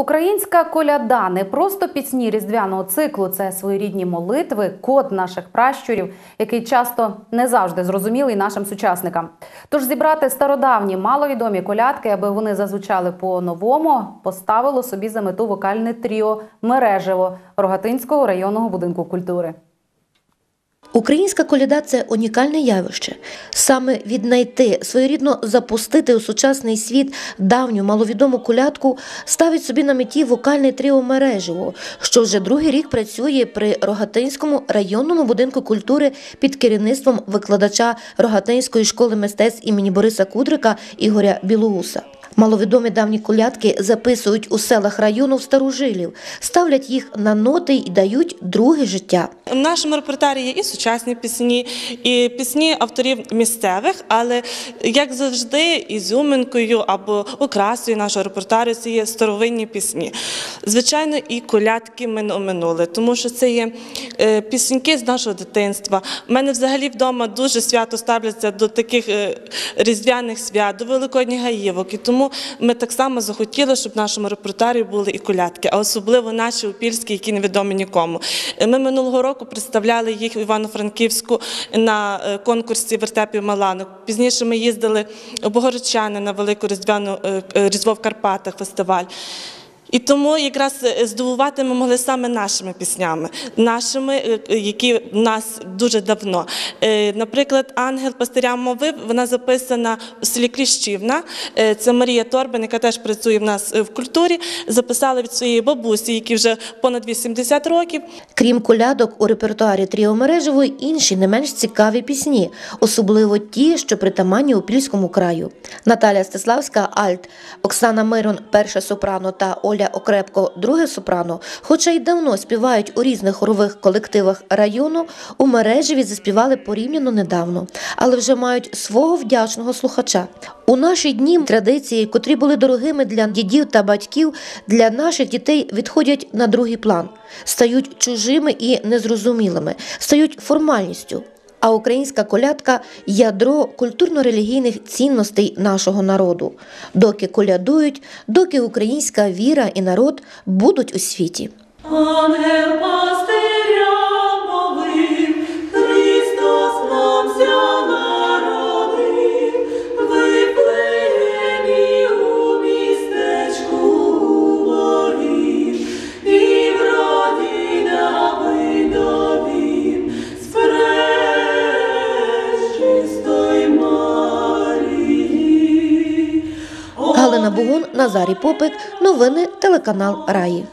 Українська коляда не просто пісні різдвяного циклу, це своєрідні молитви, код наших пращурів, який часто не завжди зрозумілий нашим сучасникам. Тож зібрати стародавні маловідомі колядки, аби вони зазвучали по-новому, поставило собі за мету вокальне тріо Мережево Рогатинського районного будинку культури. Українська коляда це унікальне явище. Саме віднайти, своєрідно запустити у сучасний світ давню маловідому колядку ставить собі на меті вокальне тріо мережево, що вже другий рік працює при Рогатинському районному будинку культури під керівництвом викладача Рогатинської школи мистецтв імені Бориса Кудрика Ігоря Білоуса. Маловідомі давні колядки записують у селах району в старожилів, ставлять їх на ноти і дають друге життя. В нашому репертуарі є і сучасні пісні, і пісні авторів місцевих, але як завжди, ізюминкою або окрасою нашого репертуару це є старовинні пісні. Звичайно, і колядки ми не оминули, тому що це є е, пісеньки з нашого дитинства. У мене взагалі вдома дуже свято ставляться до таких е, різдвяних свят, до великодніх гаївок. І тому ми так само захотіли, щоб в нашому репертуарі були і колядки, а особливо наші опільські, які невідомі нікому. Е, Ми минулого року представляли їх в Івано-Франківську на е, конкурсі вертепів Маланок. Пізніше ми їздили у Богородчани на велику е, різдво в Карпатах фестиваль. І тому якраз е, здивувати ми могли саме нашими піснями, нашими, е, які в нас дуже давно. Е, Наприклад, Ангел пастиря мови вона записана в селі Кліщівна. Е, Це Марія Торбин, яка теж працює в нас е, в культурі. Записала від своєї бабусі, якій вже понад 80 років. Крім колядок, у репертуарі тріо мережево інші не менш цікаві пісні, особливо ті, що притаманні Опільському краю. Наталя Стеславська, Альт, Оксана Мирон, перше сопрано та Оля Окрепко, друге сопрано, хоча й давно співають у різних хорових колективах району, у мережеві заспівали порівняно недавно, але вже мають свого вдячного слухача. У наші дні традиції, котрі були дорогими для дідів та батьків, для наших дітей відходять на другий план, стають чужими і незрозумілими, стають формальністю. А українська колядка ядро культурно-релігійних цінностей нашого народу. Доки колядують, доки українська віра і народ будуть у світі. Ангел Галина Бугун, Назарій Попик. Новини телеканал Раї.